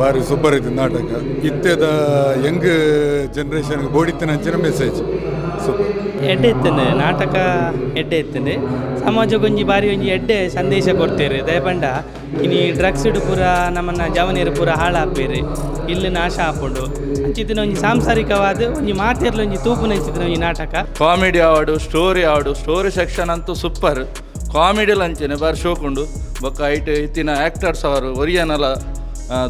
ಭಾರಿ ಸೂಪರ್ ಇತ್ತು ನಾಟಕ. ಇತ್ತೆದ ಯಂಗ್ ಜನರೇಷನ್ಗೆ ಬೋಡಿತ್ತಿನಂಚಿನ ಮೆಸೇಜ್ ಸೂಪರ್ ಎಡ್ಡೆ ಇತ್ತಂದೆ ನಾಟಕ ಎಡ್ಡೆ ಇತ್ತೆ ಸಮಾಜ ಗುಂಜಿ ಬಾರಿ ಒಂಜಿ ಎಡ್ಡೆ ಸಂದೇಶ ಕೊಡ್ತೇವೆ ದಯಪಂಡ ಇನಿ ಡ್ರಗ್ಸ್ ಪೂರ ನಮ್ಮನ್ನ ಜವನೀರು ಪೂರ ಹಾಳಾಪೇರಿ ಇಲ್ಲಿ ನಾಶ ಆಪುಂಡು. ಅಂಚಿತ್ತಿನ ಒಂಜಿ ಸಾಂಸಾರಿಕವಾದ ಒಂಜಿ ಮಾತೆರ್ಲ ಒಂಜಿ ತೂಪು ನೆಂಚಿತ್ತಿನ ಒಂಜಿ ನಾಟಕ. ಕಾಮಿಡಿ ಆವಾಡು ಸ್ಟೋರಿ ಆವಾಡು ಸ್ಟೋರಿ ಸೆಕ್ಷನ್ ಅಂತೂ ಸೂಪರ್ ಕಾಮಿಡಿ ಲಂಚನೆ ಬಾರಿ ಶೋಕುಂಡು. ಬೊಕ್ಕ ಐಟ್ ಇತ್ತಿನ ಆ್ಯಕ್ಟರ್ಸ್ ಅವರು ಒರಿಯನಲ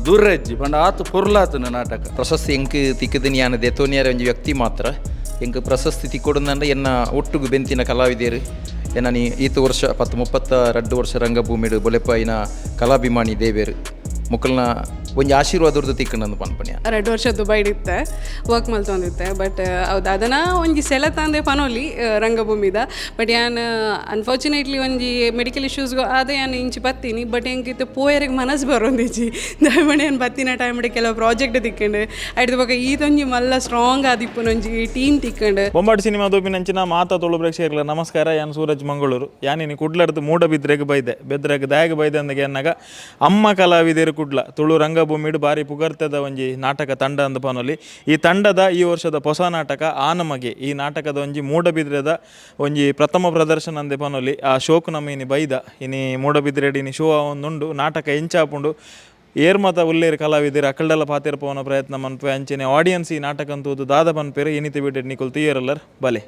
ದೂರ ಇಜ್ಜಿ ಪಂಡ ಆತು ಪೊರ್ಲಾತನ ನಾಟಕ. ಪ್ರಶಸ್ತಿ ಎಂಕ್ ತಿಕ್ಕದಿನ ಯಾನ ದೆತೋನಿಯಾರ ಒಂಜಿ ವ್ಯಕ್ತಿ ಮಾತ್ರ. ಎಂಕ್ ಪ್ರಶಸ್ತಿ ತಿಕ್ಕೊಡುಂದಂಡ ಎನ್ನ ಒಟ್ಟುಗು ಬೆಂತಿನ ಕಲಾವಿದೆಯರು. ಎನ್ನ ನೀ ಈತ ವರ್ಷ ಪತ್ತು ಮುಪ್ಪತ್ತ ರಡ್ಡು ವರ್ಷ ರಂಗಭೂಮಿಡು ಬೊಲೆಪಾಯಿನ ಕಲಾಭಿಮಾನಿ ದೇವೇರು ಮುಕ್ಕಲ್ನ ಒಂಜಿ ಆಶೀರ್ವಾದರ್ದು ತಿಕ್ಕಣಂದು ಪನ್ಪಣ್ಯ ಎರಡು ವರ್ಷ ಇತ್ತೆ ವರ್ಕ್ ಮಲ್ತೊಂದಿತ್ತೆ ಬಟ್ ಹೌದು ಅದನ್ನ ಒಂಜಿ ಸೆಲೆ ತಂದೆ ಪನೋಲಿ ಆ, ರಂಗಭೂಮಿದ ಬಟ್ ಯಾನ್ ಅನ್ಫಾರ್ಚುನೇಟ್ಲಿ ಒಂಜಿ ಮೆಡಿಕಲ್ ಇಶ್ಯೂಸ್ಗು ಅದೇ ಯಾನ್ ಇಂಚಿ ಬತ್ತೀನಿ ಬಟ್ ಹೆಂಗಿತ್ತು ಪೋಯರಿಗೆ ಮನಸ್ಸು ಬರೋಂದಿಜ್ಜಿ. ದಯಮಣೆ ಏನು ಬತ್ತಿನ ಟೈಮ್ಡ್ ಕೆಲವು ಪ್ರಾಜೆಕ್ಟ್ ತಿಕ್ಕೊಂಡು ಅಡ್ದ ಬಗ್ಗೆ ಈದೊಂಜಿ ಮಲ್ಲ ಸ್ಟ್ರಾಂಗ್ ಆದಿಪ್ಪುನೊಂಜಿ ಟೀಮ್ ತಿಕ್ಕೊಂಡು. ಬೊಂಬಾಟ್ ಸಿನಿಮಾ ದೋಪಿನಂಚಿನ ಮಾತಾ ತೊಳು ಪ್ರೇಕ್ಷಕರ ನಮಸ್ಕಾರ ಯಾನ್ ಸೂರಜ್ ಮಂಗಳೂರು. ಯಾನಿನಿ ಕುಡ್ಲರ್ದು ಮೂಡಬಿದ್ರೆಗ್ ಬೈದೆ ಬೆದ್ರೆಗೆ ದಯಾಗ ಬೈದೆ ಅಂದಾಗ ಅಮ್ಮ ಕಲಾವಿದರು ಕುಡ್ಲ ತುಳು ರಂಗಭೂಮಿಡು ಬಾರಿ ಪುಗರ್ತದ ಒಂಜಿ ನಾಟಕ ತಂಡ ಅಂದ ಪನೊಲಿ ಈ ತಂಡದ ಈ ವರ್ಷದ ಹೊಸ ನಾಟಕ ಆನಮಗೆ. ಈ ನಾಟಕದ ಒಂಜಿ ಮೂಡಬಿದ್ರೆದ ಒಂಜಿ ಪ್ರಥಮ ಪ್ರದರ್ಶನ ಅಂದೆ ಪನೊಲಿ ಆ ಶೋಕು ನಮ್ಮ ಇನಿ ಬೈದ. ಇನಿ ಮೂಡಬಿದ್ರೆಡ್ ಇನಿ ಶೋ ಒಂದುಂಡು, ನಾಟಕ ಎಂಚಾಪುಂಡು. ಏರ್ಮತ ಉಲ್ಲೇರು ಕಲಾವಿದರು ಅಕಲ್ಡಲ ಪಾತಿರ್ಪವನ ಪ್ರಯತ್ನ ಮನ್ಪೆ ಅಂಚನೆ ಆಡಿಯನ್ಸ್ ಈ ನಾಟಕ ಅಂತೂ ದಾದ ಪನ್ಪೇರು ಏನಿತೆ ಬಿಟ್ಟೆ ನಿಕುಲ್ ತೀಯರಲ್ಲರ್ ಬಲೆ.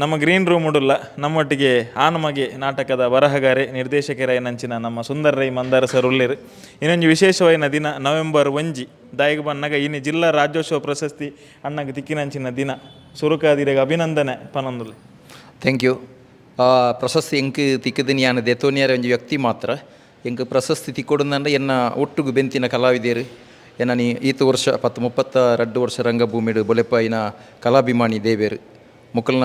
ನಮ್ಮ ಗ್ರೀನ್ ರೂಮ್ ಉಡುಲ್ಲ, ನಮ್ಮೊಟ್ಟಿಗೆ ಆನಮಗೆ ನಾಟಕದ ಬರಹಗಾರೆ, ನಿರ್ದೇಶಕರ ನಂಚಿನ ನಮ್ಮ ಸುಂದರ ರೈ ಮಂದಾರ ಸರ್ ಉಳ್ಳೇರು. ಇನ್ನೊಂದು ವಿಶೇಷವಾದ ದಿನ, ನವೆಂಬರ್ ಒಂಜಿ ದಾಯಿಗೆ ಬಂದಾಗ ಇನ್ನು ಜಿಲ್ಲಾ ರಾಜ್ಯೋತ್ಸವ ಪ್ರಶಸ್ತಿ, ಅಣ್ಣಗೆ ತಿಕ್ಕಿನಂಚಿನ ದಿನ. ಸುರುಕಾದಿರಿಗೆ ಅಭಿನಂದನೆ, ಪನೊಂದುಲ್ಲೆ. ಥ್ಯಾಂಕ್ ಯು ಪ್ರಶಸ್ತಿ ಎಂಕ್ ತಿಕ್ಕದಿನಿ ಯಾನ ದೆತೋನಿಯಾರ ಒಂಜಿ ವ್ಯಕ್ತಿ ಮಾತ್ರ. ಎಂಕ್ ಪ್ರಶಸ್ತಿ ತಿಕ್ಕೊಡುಂದಂಡ ಎನ್ನ ಒಟ್ಟುಗು ಬೆಂತಿನ ಕಲಾವಿದೆಯರು ಎನ್ನ ನೀ ಈತ ವರ್ಷ ಪತ್ತು ಮುಪ್ಪತ್ತ ರಡ್ಡು ವರ್ಷ ರಂಗಭೂಮಿಡು ಬೊಲೆಪಾಯಿನ ಕಲಾಭಿಮಾನಿ ದೇವೇರು. ಮುಕ್ಕಲ್ನ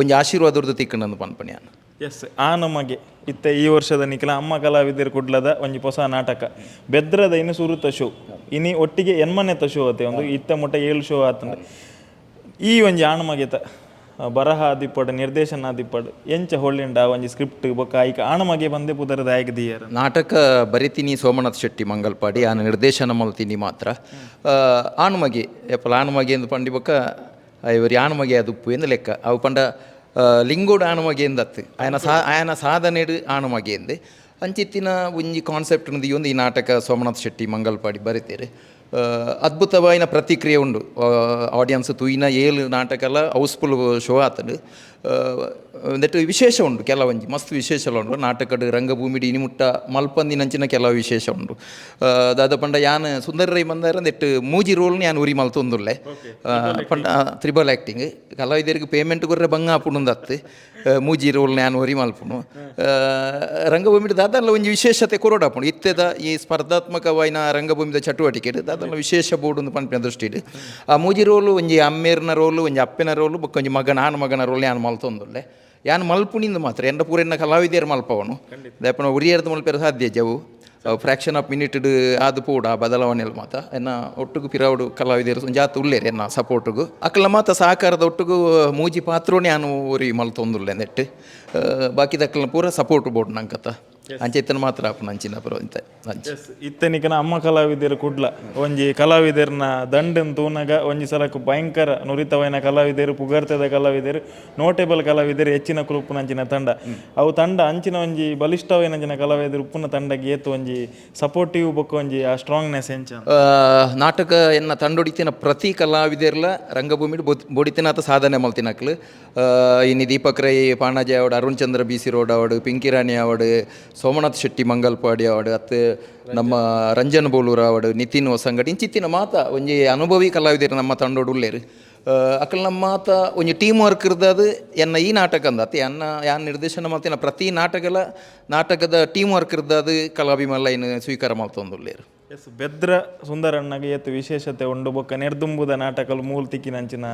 ಒಂಜಿ ಆಶೀರ್ವಾದರ್ದು ತಿಕ್ಕಣಂದು ಪನ್ಪಣ್ಯ ಎಸ್ ಆ ನಮಗೆ ಇತ್ತ ಈ ವರ್ಷದ ನಿಖಿಲ ಅಮ್ಮ ಕಲಾವಿದರು ಕುಡ್ಲದ ಒಂಜಿ ಹೊಸ ನಾಟಕ. ಬೆದ್ರದ ಇನ್ನು ಸುರುತ ಶೋ ಇನಿ ಒಟ್ಟಿಗೆ ಎನ್ಮನೆತ ಶೋ ಅತ್ತೆ ಒಂದು ಇತ್ತ ಮುಟ್ಟ ಏಳು ಶೋ ಆತಂದ್ರೆ ಈ ಒಂಜಿ ಆಣಮಗೆತ ಬರಹ ಆದಿಪ್ಪಡು ನಿರ್ದೇಶನ ಆದಿಪ್ಪಡು ಎಂಚ ಹೊಳ್ಳಿಂಡ ಒಂಜಿ ಸ್ಕ್ರಿಪ್ಟ್ ಬೊಕ್ಕ ಆಯ್ಕೆ ಆಣಮಗೆ ಬಂದೆ ಪುದರದ ಆಯ್ಕೆ ದಿಯರ್. ನಾಟಕ ಬರಿತೀನಿ ಸೋಮನಾಥ್ ಶೆಟ್ಟಿ ಮಂಗಲ್ಪಾಡಿ ಆನ ನಿರ್ದೇಶನ ಮಲ್ತೀನಿ ಮಾತ್ರ. ಆಣಮಗೆ ಎಪ್ಪಲ ಆಣಮಗೆ ಎಂದು ಪಂಡಿ ಬೊಕ್ಕ ಇವರು ಆಣಮಗೆ ಅದು ಉಪ್ಪು ಎಂದು ಲೆಕ್ಕ. ಅವು ಪಂಡ ಲಿಂಗೋಡು ಆಣಮಗೆ ಎಂದತ್ತು. ಆಯನ ಸಾ, ಆಯನ ಸಾಧನೆಡು ಆಣಮಗೆ ಎಂದೆ. ಅಂಚಿತ್ತಿನ ಒಂಜಿ ಕಾನ್ಸೆಪ್ಟ್ ಒಂದು ಈ ನಾಟಕ ಸೋಮನಾಥ್ ಶೆಟ್ಟಿ ಮಂಗಲ್ಪಾಡಿ ಬರಿತೇರೆ. ಅದ್ಭುತವಾಯಿನ ಪ್ರತಿಕ್ರಿಯೆ ಉಂಡು. ಆಡಿಯನ್ಸ್ ತೂಯಿನ ಏಳು ನಾಟಕಲ ಹೌಸ್ಫುಲ್ ಶೋ ಆತಡು. ಒಂದೆಟ್ಟು ವಿಶೇಷ ಉಂಟು ಕೆಲವೊಂಜಿ ಮಸ್ತ್ ವಿಶೇಷ ಉಂಡು ನಾಟಕಡ್ ರಂಗಭೂಮಿಡಿ ಇನಿಮುಟ್ಟ ಮಲ್ಪಂದಿನಂಚಿನ ಕೆಲವು ವಿಶೇಷ ಉಂಡು ದಾದ ಪಂಡ ಯಾನ್ ಸುಂದರ ರೈ ಬಂದಾರ ನೆಟ್ಟು ಮೂಜಿ ರೋಲ್ ಯಾನ್ ಉರಿ ಮಲ್ತೊಂದುಲ್ಲೆ ತೊಂದುಲ್ಲೆ ಪಂಡ ತ್ರಿಬಲ್ ಆ್ಯಕ್ಟಿಂಗ್ ಕಲಾವಿದರಿಗೆ ಪೇಮೆಂಟ್ ಕೊರ್ರೆ ಬಂಗ ಆಪುಂಡು ಮೂಜಿ ರೋಲ್ ಯಾನ್ ಒರಿ ಮಲ್ಪುಣು. ರಂಗಭೂಮಿಡ್ ದಾದಲ್ಲ ಒಂಜಿ ವಿಶೇಷತೆ ಕೊರೋಡಾಪುಣು ಇತ್ತೆದ ಈ ಸ್ಪರ್ಧಾತ್ಮಕವಾಯಿನ ರಂಗಭೂಮಿದ ಚಟುವಟಿಕೆ ದಾದಲ್ಲ ವಿಶೇಷ ಬೋರ್ಡ್ ಒಂದು ಪಂಪಿನ ದೃಷ್ಟಿ ಆ ಮೂಜಿ ರೋಲು ಒಂಜಿ ಅಮ್ಮೇರ್ನ ರೋಲು ಒಂಜಿ ಅಪ್ಪೆನ ರೋಲು ಬೊಕ್ಕ ಒಂಜಿ ಮಗನ ಆನ ಮಗನ ರೋಲ್ ಯಾನ್ ಮಲ್ತೊಂದುಲ್ಲೆ ಯಾನ್ ಮಲ್ಪುನಿಂದ ಮಾತ್ರ ಎಂಡ ಪೂರೆನ್ನ ಕಲಾವಿದೆಯರು ಮಲ್ಪವನು. ದಯಪನ ಉರಿಯರ್ದು ಮಲ್ಪೇರ ಸಾಧ್ಯ ಜವು ಫ್ರ್ಯಾಕ್ಷನ್ ಆಫ್ ಮಿನಿಟ್ ಆದ ಪೂಡ ಬದಲಾವಣೆಯಲ್ಲಿ ಮಾತ ಎನ್ನ ಒಟ್ಟಿಗೂ ಪಿರಾವುಡು ಕಲಾವಿದರು ಜಾತ ಉಳ್ಳೇರಿ ಎನ್ನ ಸಪೋರ್ಟ್ಗು ಅಕ್ಕಲ ಮಾತ ಸಹಕಾರದ ಒಟ್ಟಿಗೂ ಮೂಜಿ ಪಾತ್ರೋನೇ ನಾನು ಊರಿ ಮಲ್ತೊಂದುಲ್ಲೆ ನೆಟ್ಟು. ಬಾಕಿ ದಕ್ಕಲ ಪೂರ ಸಪೋರ್ಟ್ ಬೋರ್ಡ್ ನಂಕತ್ತ. ಅಂಚೆತ್ತನ ಮಾತ್ರ ಆಪುನ ಅಂಚಿನ ಪರ ಅಂಚೆ ಇತ್ತನಿಕನ ಅಮ್ಮ ಕಲಾವಿದರು ಕುಡ್ಲ. ಒಂಜಿ ಕಲಾವಿದರ್ನ ದಂಡನ್ ತೂನಗ ಒಂಜಿ ಸಲಕು ಭಯಂಕರ ನುರಿತವೈನ ಕಲಾವಿದರು ಪುಗರ್ತದ ಕಲಾವಿದರು ನೋಟೇಬಲ್ ಕಲಾವಿದರು ಹೆಚ್ಚಿನ ಕುರುಪುನಂಚಿನ ತಂಡ. ಅವು ತಂಡ ಅಂಚಿನ ಒಂಜಿ ಬಲಿಷ್ಠವೈನಂಚಿನ ಕಲಾವಿದರು ಉಪ್ಪುನ ತಂಡಗೆ ಏತು ಒಂಜಿ ಸಪೋರ್ಟಿವ್ ಬೊಕ್ಕ ಒಂಜಿ ಆ ಸ್ಟ್ರಾಂಗ್ನೆಸ್ ಎಂಚ ನಾಟಕ ಎನ್ನ ತಂಡೊಡಿತಿನ ಪ್ರತಿ ಕಲಾವಿದರ್ಲ ರಂಗಭೂಮಿ ಬೊಡಿತಿನಾತ ಸಾಧನೆ ಮಲ್ತಿನಕ್ಲು ಇನ್ನು Deepak Rai Panaji ಅವಡು Arun Chandra B C road ಅವಡು Pinky Rani ಅವಡು ಸೋಮನಾಥ್ ಶೆಟ್ಟಿ ಮಂಗಲ್ಪಾಡಿ ಅವಡು ಅತ್ತೆ ನಮ್ಮ ರಂಜನ್ ಬೋಲೂರ ಅವಡು ನಿತಿನ್ ಹೊಸಂಗಡಿ ಇಂಚಿತ್ತಿನ ಮಾತ ಒಂಜಿ ಅನುಭವಿ ಕಲಾವಿದರು ನಮ್ಮ ತಂಡೋಡು ಉಳ್ಳೇರು ಅಕಲ್ ನಮ್ಮ ಮಾತ ಒಂಜಿ ಟೀಮ್ ವರ್ಕ್ ಇರ್ದದು ಎನ್ನ ಈ ನಾಟಕ ಅಂದತ್ತೆ ಎನ್ನ ಯಾನ್ ನಿರ್ದೇಶನ ಮಾಡ್ತೀನಿ ಪ್ರತಿ ನಾಟಕಲ ನಾಟಕದ ಟೀಮ್ ವರ್ಕ್ ಇರ್ದದು ಕಲಾಭಿಮಲ್ಲ ಏನು ಸ್ವೀಕಾರ ಮಾಡ್ತೊಂದುಳ್ಳೇರು ಎಸ್ ಬೆದ್ರ ಸುಂದರಣ್ಣಗೆ ಏತು ವಿಶೇಷತೆ ಉಂಡು ಬೊಕ್ಕ ನೆರ್ದುಂಬುದ ನಾಟಕಲು ಮೂಲ್ ತಿಕ್ಕಿನಂಚಿನ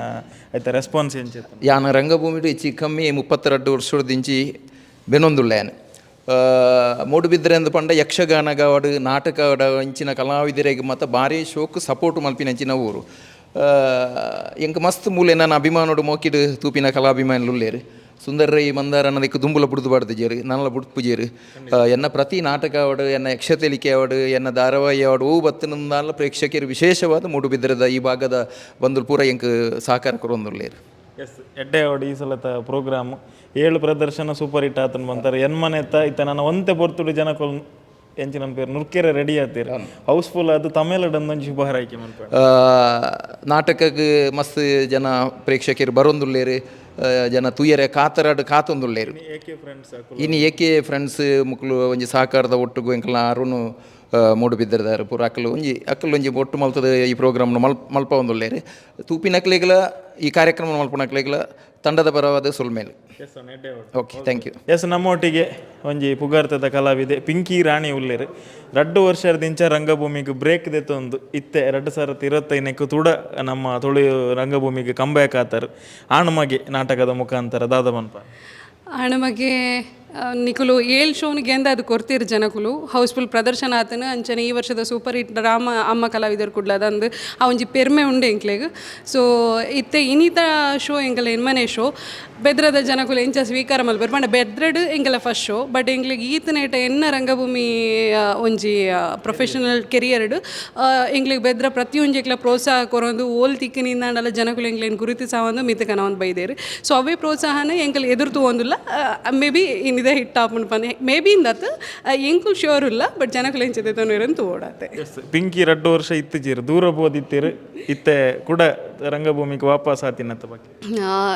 ಆಯ್ತ ರೆಸ್ಪಾನ್ಸ್ ಎಂಚೆ ಯಾನ ರಂಗಭೂಮಿಡು ಹೆಚ್ಚಿ ಕಮ್ಮಿ ಮುಪ್ಪತ್ತೆರಡು ವರ್ಷದಿಂಚಿ ಬೆನೊಂದುಳ್ಳೆನ್ ಮೂಡುಬಿದ್ರೆ ಅಂದ ಪಂಡ ಯಕ್ಷಗಾನಗ ಅವಾಡು ನಾಟಕ ಅವಾಡ ಇಂಚಿನ ಕಲಾವಿದರಿಗೆ ಮತ್ತು ಭಾರಿ ಶೋಕ್ ಸಪೋರ್ಟ್ ಮಲ್ಪಿನಂಚಿನ ಊರು. ಎಂಕ ಮಸ್ತ್ ಮೂಲೆ ನಾನು ಅಭಿಮಾನೋಡು ಮೋಕಿಡು ತೂಪಿನ ಕಲಾಭಿಮಾನುಲು ಉಳ್ಳೇರಿ ಸುಂದರ ರೈ ಮಂದಾರ ಅನ್ನದಕ್ಕೆ ದುಂಬುಲ ಬುಡ್ದು ನಲ್ಲ ನನ್ನಲ ಬುಡ್ಪುಜೇರು ಎನ್ನ ಪ್ರತಿ ನಾಟಕ ಅವಡು ಎನ್ನ ಯಕ್ಷತೆಲಿಕೆ ಅವಡು ಎನ್ನ ಧಾರಾವಾಹಿ ಅವಡು ಓ ಬತ್ತನಲ್ಲ ಪ್ರೇಕ್ಷಕರು ವಿಶೇಷವಾದ ಮೂಡುಬಿದ್ರದ ಈ ಭಾಗದ ಬಂದು ಪೂರ ಎಂಕ್ ಸಹಕಾರ ಕೊರೊಂದುಳ್ಳೇರು ಎಸ್ ಎಡ್ಡೆ ಅವಡು ಈ ಸಲತ ಪ್ರೋಗ್ರಾಮ್ ಏಳು ಪ್ರದರ್ಶನ ಸೂಪರ್ ಹಿಟ್ ಆತನ ಬಂತಾರೆ. ಎನ್ಮನೆತ್ತ ಇತ್ತ ನಾನು ಒಂತೆ ಪೊರ್ತುಡು ಜನಕೊಲ್ ನನ್ನ ಪೇರು ನುರ್ಕೆರೆ ರೆಡಿ ಆತೀರ. ಹೌಸ್ಫುಲ್ ಅದು ತಮಿಳಡಂದೊಂದು ಶುಭ ಹಾರೈಕೆ ಆಯ್ಕೆ ನಾಟಕಕ್ಕೆ ಮಸ್ತ್ ಜನ ಪ್ರೇಕ್ಷಕರು ಬರೊಂದುಳ್ಳೇರು ಜನ ತುಯ್ಯರೆ ಕಾತರಾಡು ಕಾತೊಂದುಳ್ಳೇರು ಏಕೆ ಫ್ರೆಂಡ್ಸ್ ಇನ್ನು ಏಕೆ ಫ್ರೆಂಡ್ಸ್ ಮುಕ್ಳು ಒಂಜಿ ಸಹಕಾರದ ಒಟ್ಟಿಗೂ ಎಂಕಲ ಆರುನು ಮೂಡು ಬಿದ್ದಿರ್ದಾರೆ. ಪೂರ ಅಕ್ಕಲು ಒಂಜಿ ಅಕ್ಕಲು ಒಂಜಿ ಒಟ್ಟು ಮಲ್ತದ ಈ ಪ್ರೋಗ್ರಾಮ್ನ ಮಲ್ ಮಲ್ಪ ಒಂದುಳ್ಳೇರು ತೂಪಿನಕ್ಲೆಗ್ಲ ಈ ಕಾರ್ಯಕ್ರಮ ಮಲ್ಪಣಕ್ಲೆಗಳ ತಂಡದ ಪರವಾದ ಸುಲ್ಮೇಲೆ ಓಕೆ ಥ್ಯಾಂಕ್ ಯು ಎಸ್ ನಮ್ಮೊಟ್ಟಿಗೆ ಒಂಜಿ ಪುಗಾರ್ತದ ಕಲಾವಿದೆ ಪಿಂಕಿ ರಾಣಿ ಉಲ್ಲೇರು. ರಡ್ಡು ವರ್ಷದಿಂಚ ರಂಗಭೂಮಿಗೆ ಬ್ರೇಕ್ ದೆತ್ತೊಂದು ಇತ್ತೆ ಎರಡು ಸಾವಿರದ ಇರತ್ತೈದಕ್ಕೆ ತೂಡ ನಮ್ಮ ತುಳು ರಂಗಭೂಮಿಗೆ ಕಂಬ್ಯಾಕ್ ಆತಾರೆ. ಆಣಮಗೆ ನಾಟಕದ ಮುಖಾಂತರ ದಾದ ಮನ್ಪ ನಮಗೆ ನಿಕುಲು ಏಳು ಶೋನಿಗೆ ಎಂದ ಅದು ಕೊರ್ತಿರು ಜನಕುಲು? ಹೌಸ್ಫುಲ್ ಪ್ರದರ್ಶನ ಆತನ, ಅಂಚನೆ ಈ ವರ್ಷದ ಸೂಪರ್ ಹಿಟ್ ರಾಮ, ಅಮ್ಮ ಕಲಾವಿದರು ಕುಡ್ಲ, ಅದಂದು ಅವಂಜಿ ಪೆರ್ಮೆ ಉಂಡೆ ಎಂಕ್ಲೆಗ್. ಸೊ ಇತ್ತೆ ಇನಿತ ಶೋ ಎಂಕಲ ಎನ್ಮನೆ ಶೋ ಬೆದ್ರದ ಜನಕುಲು ಎಂಚ ಸ್ವೀಕಾರ ಮಲ್ಬರು ಪಂಡ ಬೆದ್ರಡ್ ಎಂಕಲ ಫಸ್ಟ್ ಶೋ ಬಟ್ ಎಂಕ್ಲೆಗ್ ಈತನೇಟ ಎನ್ನ ರಂಗಭೂಮಿ ಒಂಜಿ ಪ್ರೊಫೆಷನಲ್ ಕೆರಿಯರ್ಡ್ ಎಂಕ್ಲೆಗ್ ಬೆದ್ರ ಪ್ರತಿಯೊಂಜಿಕ್ಲ ಪ್ರೋತ್ಸಾಹ ಕೊರೊಂದು ಓಲ್ ತಿಕ್ಕಿನಿಂದಾಂಡಲ ಜನಕುಲು ಎಂಕ್ಲೇನ್ ಗುರುತಿಸಾವಂದು ಮಿತಕನ ಒಂದು ಬೈದೇರು. ಸೊ ಅವೇ ಪ್ರೋತ್ಸಾಹನ ಎಂಕಲ್ ಎದುರು ಒಂದಿಲ್ಲ ಮೇ ಬಿ ಇನ್ನಿದೆ ಹಿಟ್ ಆಪುಂಡು ಪನೆ ಮೇ ಬಿ ಇಂದತ್ ಎಂಕುಲ್ ಶೋರ್ ಇಲ್ಲ ಬಟ್ ಜನಕುಲು ತೊಂದಿರಂತ ಓಡಾತೆ ಎಸ್ ಪಿಂಕಿ ರಡ್ಡು ವರ್ಷ ಇತ್ತಿಜೀರು ದೂರ ಬೋದಿತ್ತೀರು ಇತ್ತೆ ಕೂಡ ರಂಗಭೂಮಿಗೆ ವಾಪಸ್ ಆತಿನ ಬಗ್ಗೆ?